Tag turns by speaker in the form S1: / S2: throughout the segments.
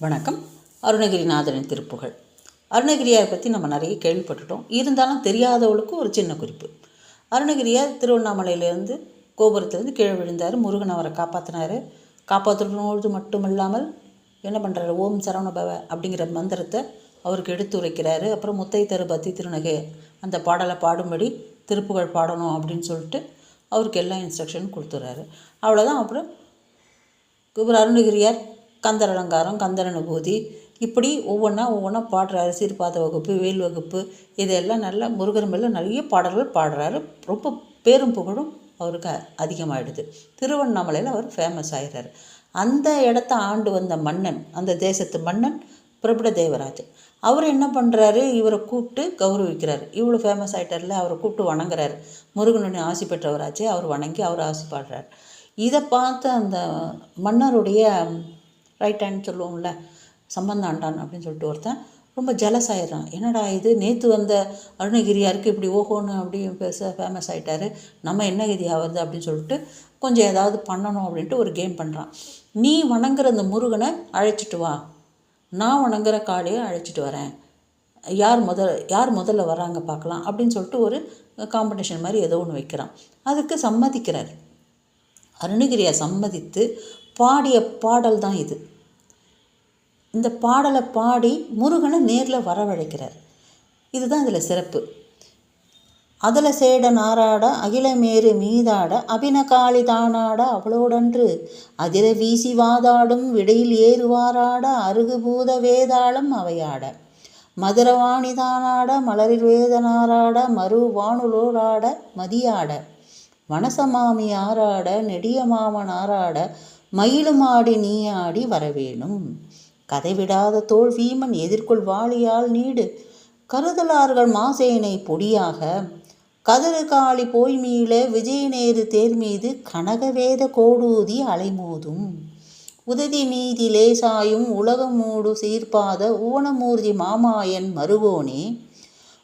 S1: வணக்கம். அருணகிரிநாதரின் திருப்புகழ் அருணகிரியார் பற்றி நம்ம நிறைய கேள்விப்பட்டுட்டோம். இருந்தாலும் தெரியாதவளுக்கு ஒரு சின்ன குறிப்பு. அருணகிரியார் திருவண்ணாமலையிலேருந்து கோபுரத்துலேருந்து கீழே விழுந்தார். முருகன் அவரை காப்பாற்றினார் காப்பாற்றுனது மட்டும் இல்லாமல் என்ன பண்ணுறாரு ஓம் சரவண பவ அப்படிங்கிற மந்திரத்தை அவருக்கு எடுத்துரைக்கிறாரு அப்புறம் முத்தை தரு பத்தி திருநகை அந்த பாடலை பாடும்படி திருப்புகழ் பாடணும் அப்படின்னு சொல்லிட்டு அவருக்கு எல்லா இன்ஸ்ட்ரக்ஷனும் கொடுத்துட்றாரு அவ்வளோதான் அப்புறம் இவர் அருணகிரியார் கந்தர் அலங்காரம் கந்தர் அனுபூதி. இப்படி ஒவ்வொன்றா ஒவ்வொன்றா பாடுறாரு சீர்பாத வகுப்பு வேல் வகுப்பு இதெல்லாம் நல்லா முருகர் மேலே நிறைய பாடல்கள் பாடுறாரு. ரொம்ப பேரும் புகழும் அவருக்கு அதிகமாகிடுது திருவண்ணாமலையில் அவர் ஃபேமஸ் ஆயிடுறாரு. அந்த இடத்த ஆண்டு வந்த மன்னன் அந்த தேசத்து மன்னன் பிரபுட தேவராஜன் அவர் என்ன பண்ணுறாரு இவரை கூப்பிட்டு கௌரவிக்கிறார். இவ்வளோ ஃபேமஸ் ஆகிட்டார்ல அவரை கூப்பிட்டு வணங்குறாரு. முருகனுடைய ஆசி பெற்றவராச்சே அவர் வணங்கி அவர் ஆசி பாடுறார். இதை பார்த்து அந்த மன்னருடைய ரைட் ஹேண்ட் சொல்லுவோம்ல சம்பந்தாண்டான் அப்படின்னு சொல்லிட்டு ஒருத்தன் ரொம்ப ஜலஸ் ஆயிடுறான். என்னடா இது? நேற்று வந்த அருணகிரியாருக்கு இப்படி ஓஹோன்னு அப்படி பேச ஃபேமஸ் ஆகிட்டாரு நம்ம என்ன கதி ஆகுது அப்படின்னு சொல்லிட்டு கொஞ்சம் ஏதாவது பண்ணணும் அப்படின்ட்டு ஒரு கேம் பண்ணுறான் நீ வணங்குற அந்த முருகனை அழைச்சிட்டு வா. நான் வணங்குற காளியை அழைச்சிட்டு வரேன். யார் முதல் யார் முதல்ல வராங்க பார்க்கலாம் அப்படின்னு சொல்லிட்டு ஒரு காம்படிஷன் மாதிரி ஏதோ ஒன்று வைக்கிறான். அதுக்கு சம்மதிக்கிறார். அருணகிரியை சம்மதித்து பாடிய பாடல் தான் இது. இந்த பாடலை பாடி முருகனை நேரில் வரவழைக்கிறார். இதுதான் இதில் சிறப்பு. அதில் சேட நாராட அகிலமேறு மீதாட அபினகாளி தானாட அவளோடன்று அதிர வீசி வாதாடும் விடையில் ஏறுவாராட அருகுபூத வேதாளம் அவையாட. மதுரவாணி தானாட மலரில் வேதனாராட மறு வானுலோராட மதியாட. வனசமாமி ஆராட நெடிய மாமன் ஆராட மயிலுமாடி நீ ஆடி வரவேணும் கதைவிடாத தோல் வீமன் எதிர்கொள் வாளியால் நீடு. கருதலார்கள் மாசேனை பொடியாக. கதறு காளி போய் மீள விஜயநேரு தேர் மீது கனகவேத கோடூதி அலைமோதும். உததி மீதி லேசாயும் உலகமூடு சீர்பாத ஊனமூர்த்தி மாமாயன் மருகோனே.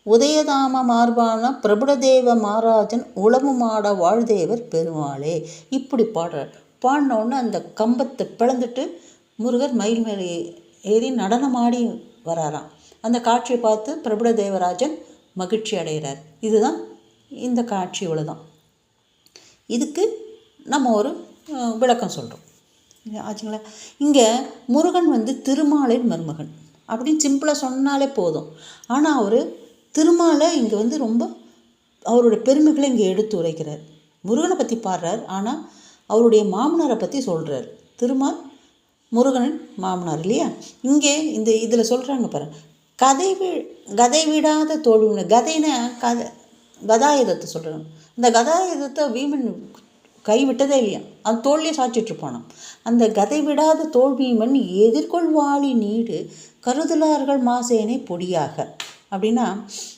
S1: உதயதாம மார்பான பிரபுடதேவ மகாராஜன் உளமுமாட வாழ்தேவர் பெருமாளே. இப்படி பாடுறார். பாடினோடனே அந்த கம்பத்தை பிளந்துட்டு முருகர் மயில் மேலே ஏறி நடனமாடி வராராம். அந்த காட்சியை பார்த்து பிரபுட தேவராஜன் மகிழ்ச்சி அடைகிறார். இதுதான் இந்த காட்சி இவ்வளோதான் இதுக்கு நம்ம ஒரு விளக்கம் சொல்கிறோம் ஆச்சுங்களா? இங்கே முருகன் வந்து திருமாலின் மருமகன். அப்படின்னு சிம்பிளாக சொன்னாலே போதும். ஆனால் அவர் திருமாலை இங்கே வந்து ரொம்ப அவரோட பெருமைகளை இங்கே எடுத்து உரைக்கிறார். முருகனை பற்றி பாடுறார். ஆனால் அவருடைய மாமனாரை பற்றி சொல்கிறார் திருமால் முருகனின் மாமனார் இல்லையா? இங்கே இந்த இதில் சொல்கிறாங்க பாரு. கதை வி கதை விடாத தோல்வி கதைன்னா கதை கதாயுதத்தை சொல்கிறாங்க இந்த கதாயுதத்தை வீமன் கைவிட்டதே இல்லையா? அந்த தோல்லையே சாய்ச்சிட்டு அந்த கதை விடாத தோல்வியமன் எதிர்கொள்வாளி நீடு கருதலார்கள் மாசேனை பொடியாக. அப்படின்னா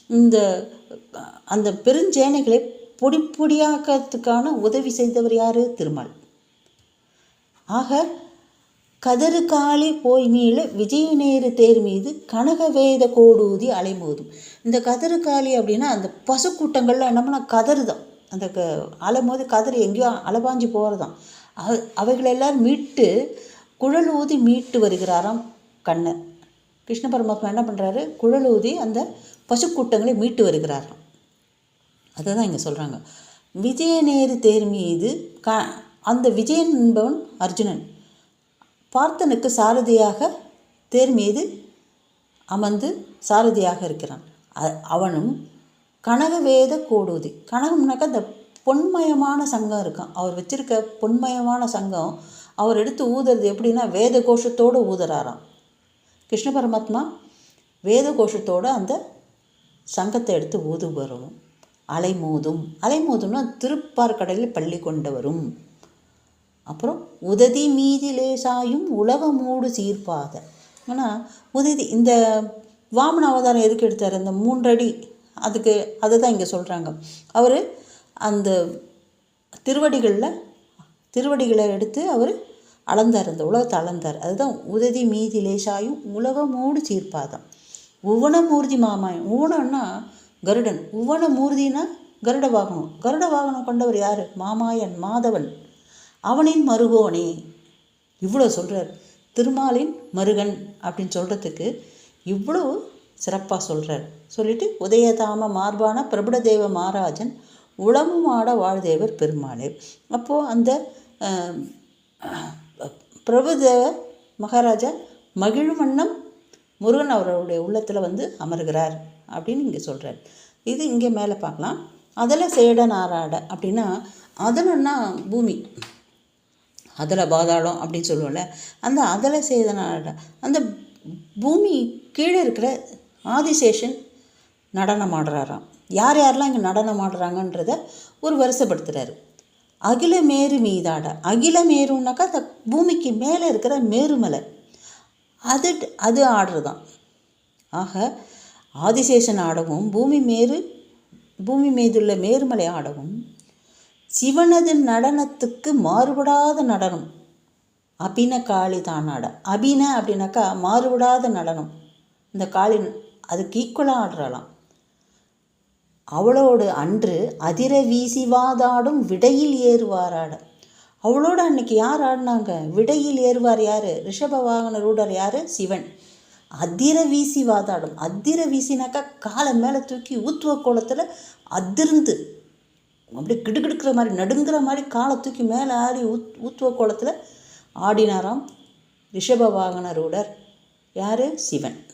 S1: இந்த அந்த பெருஞ்சேனைகளை பொடி பொடியாக்கிறதுக்கான உதவி செய்தவர் யார்? திருமால். ஆக கதறு காலி போய் மீள விஜயநேரு தேர் மீது கனகவேத கோடூதி அலைமோதும். இந்த கதறு காளி அப்படின்னா அந்த பசுக்கூட்டங்களில் என்னமோனா கதறு தான் அந்த க அலைமோது கதறு எங்கேயோ அலபாஞ்சு போகிறதாம் அவ அவைகளை எல்லாரும் மீட்டு குழல் ஊதி மீட்டு வருகிறாராம் கண்ணன் கிருஷ்ண பரமாத்மா என்ன பண்ணுறாரு குழல் ஊதி அந்த பசுக்கூட்டங்களை மீட்டு வருகிறாராம். அதை தான் இங்கே சொல்கிறாங்க விஜயநேரு தேர் மீது க அந்த விஜயன் என்பவன் அர்ஜுனன். பார்த்தனுக்கு சாரதியாக தேர் மீது அமர்ந்து சாரதியாக இருக்கிறான். அவனும் கனகவேத கோடூதி. கனகம்னாக்கா இந்த பொன்மயமான சங்கம் இருக்கான் அவர் வச்சிருக்க பொன்மயமான சங்கம் அவர் எடுத்து ஊதுறது எப்படின்னா வேத கோஷத்தோடு ஊதுறாராம். கிருஷ்ண பரமாத்மா வேத கோஷத்தோடு அந்த சங்கத்தை எடுத்து ஊது வரும் அலைமோதும். அலைமோதும்னா திருப்பார் கடலில் பள்ளி கொண்டு வரும். அப்புறம் உததி மீதி லேசாயும் உலகமூடு சீர்பாத ஆனால் உததி இந்த வாமன அவதாரம் எதுக்கு எடுத்தார்? இந்த மூன்றடி. அதுக்கு அதை தான் இங்கே சொல்கிறாங்க அவர் அந்த திருவடிகளில் திருவடிகளை எடுத்து அவர் அளந்தார். அந்த உலகத்தை அளந்தார். அதுதான் உததி மீதி லேசாயும் உலகமூடு சீர்பாதம் உவனமூர்த்தி மாமாயம். ஊனம்னா கருடன். உவனமூர்த்தினா கருட வாகனம். கருட வாகனம் கொண்டவர் யார்? மாமாயன் மாதவன். அவனின் மருகோனே. இவ்வளோ சொல்கிறார் திருமாலின் மருகன் அப்படின்னு சொல்கிறதுக்கு இவ்வளோ சிறப்பாக சொல்கிறார் சொல்லிட்டு உதயதாம மார்பான பிரபுடதேவ மகாராஜன் உளமுமாட ஆட வாழ்தேவர் பெருமாளே. அப்போது அந்த பிரபுதேவ மகாராஜா மகிழும் வண்ணம் முருகன் அவருடைய உள்ளத்தில் வந்து அமர்கிறார் அப்படின்னு இங்கே சொல்கிறார் இது இங்கே மேலே பார்க்கலாம். அதில் சேட நாராட அப்படின்னா அதலன்னா பூமி. அதில் பாதாளம் அப்படின்னு சொல்லுவோம்ல அந்த அதல சேதனாட அந்த பூமி கீழே இருக்கிற ஆதிசேஷன் நடனம் ஆடுறாராம். யார் யாரெல்லாம் இங்கே நடனம் ஆடுறாங்கன்றத ஒரு வருஷப்படுத்துகிறாரு அகில மேரு மீதாட அகில மேருன்னாக்கா அந்த பூமிக்கு மேலே இருக்கிற மேருமலை அது அது ஆடுறதான் ஆக ஆதிசேஷன் ஆடவும் பூமி மேரு பூமி மீதுள்ள மேருமலை ஆடவும் சிவனது நடனத்துக்கு மாறுபடாத நடனம். அபின காளி தான் ஆட. அபின அப்படின்னாக்கா மாறுபடாத நடனம். இந்த காளி அதுக்கு ஈக்குவலாக ஆடுறலாம் அவளோடு அன்று அதிர வீசி வாதாடும் விடையில் ஏறுவாராட. அவளோட அன்னைக்கு யார் ஆடினாங்க? விடையில் ஏறுவார் யார்? ரிஷப வாகன ரூடர் யார்? சிவன். அதிர வீசி வாதாடும். அதிர வீசினாக்கா காலை மேலே தூக்கி ஊத்துவ கோலத்தில் அதிர்ந்து. அப்படியே கிடுக்கிடுக்கிற மாதிரி நடுங்கிற மாதிரி காலை தூக்கி மேலே ஆடி ஊத் ஊத்துவ கோலத்தில் ஆடினாராம் ரிஷப வாகன ரூடர். யார்? சிவன்.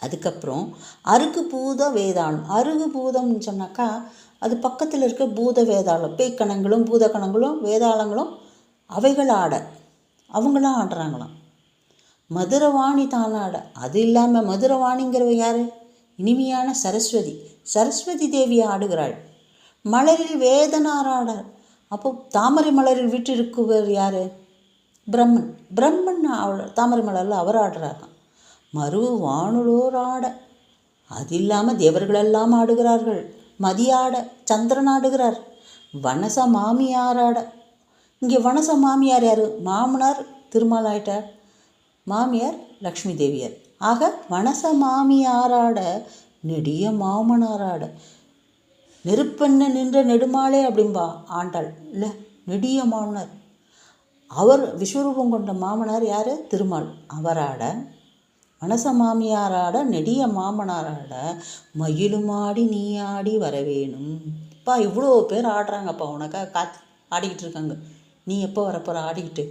S1: அதுக்கப்புறம் அருகு பூத வேதாளம். அருகு பூதம்னு சொன்னாக்கா அது பக்கத்தில் இருக்க பூத வேதாளம் பேய்க்கணங்களும் பூதக்கணங்களும் வேதாளங்களும் அவைகள் ஆட அவங்களாம் ஆடுறாங்களாம். மதுரவாணி தானாட அது இல்லாமல் மதுரவாணிங்கிறவ யார்? இனிமையான சரஸ்வதி. சரஸ்வதி தேவி ஆடுகிறாள். மலரில் வேதனாராடார் அப்போ தாமரை மலரில் விட்டிருக்குவர் யார்? பிரம்மன். பிரம்மன் அவள் தாமரை மலரில் அவர் ஆடுறாராம். மறு வானுலோர் ஆட. அது இல்லாமல் தேவர்களெல்லாம் ஆடுகிறார்கள். மதியாட சந்திரன் ஆடுகிறார் வனச மாமியாராட. இங்கே வனச மாமியார் யார்? மாமனார் திருமால் ஆயிட்டார். மாமியார் லக்ஷ்மி தேவியார். ஆக வனச மாமியாராட நெடிய மாமனாராட. நெருப்பெண்ண நின்ற நெடுமாளே அப்படிம்பா ஆண்டாள். இல்லை நெடிய மாமனார். அவர் விஸ்வரூபம் கொண்ட மாமனார் யார்? திருமால். அவராட மனச மாமியாராட நெடிய மாமனாராட மயிலுமாடி நீ ஆடி வரவேணும். இப்போ இவ்வளோ பேர் ஆடுறாங்கப்பா உனக்காக காத்து ஆடிக்கிட்டு இருக்காங்க. நீ எப்போ வரப்போகிற ஆடிக்கிட்டு.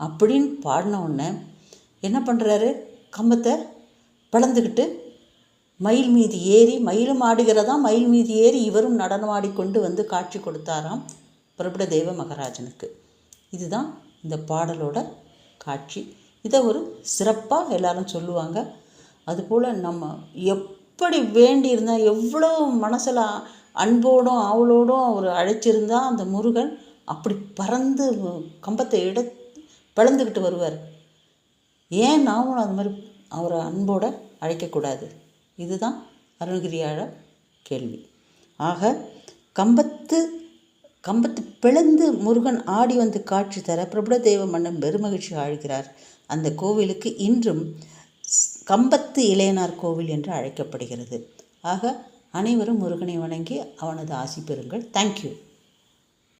S1: அப்படின்னு பாடின உடனே என்ன பண்ணுறாரு கம்பத்தை பிளந்துக்கிட்டு மயில் மீது ஏறி மயிலும் ஆடுகிறதா? மயில் மீது ஏறி இவரும் நடனமாடி கொண்டு வந்து காட்சி கொடுத்தாராம் பிரபுடதேவ மகராஜனுக்கு. இதுதான் இந்த பாடலோட காட்சி. இதை ஒரு சிறப்பாக எல்லாரும் சொல்லுவாங்க. அதுபோல் நம்ம எப்படி வேண்டி இருந்தால் எவ்வளோ மனசில் அன்போடும் ஆவலோடும் அவர் அழைச்சிருந்தா அந்த முருகன் அப்படி பறந்து கம்பத்தை எடு பிளந்துக்கிட்டு வருவார். ஏன் நாமளும் அது மாதிரி அவரை அன்போடு அழைக்கக்கூடாது இதுதான் அருணகிரியாழ கேள்வி. ஆக கம்பத்து கம்பத்து பிளந்து முருகன் ஆடி வந்து காட்சி தர பிரபுடதேவ மன்னன் பெருமகிழ்ச்சி ஆழ்கிறார். அந்த கோவிலுக்கு இன்றும் ஸ்- கம்பத்து இளையனார் கோவில் என்று அழைக்கப்படுகிறது. ஆக அனைவரும் முருகனை வணங்கி அவனது ஆசி பெறுங்கள். தேங்க்யூ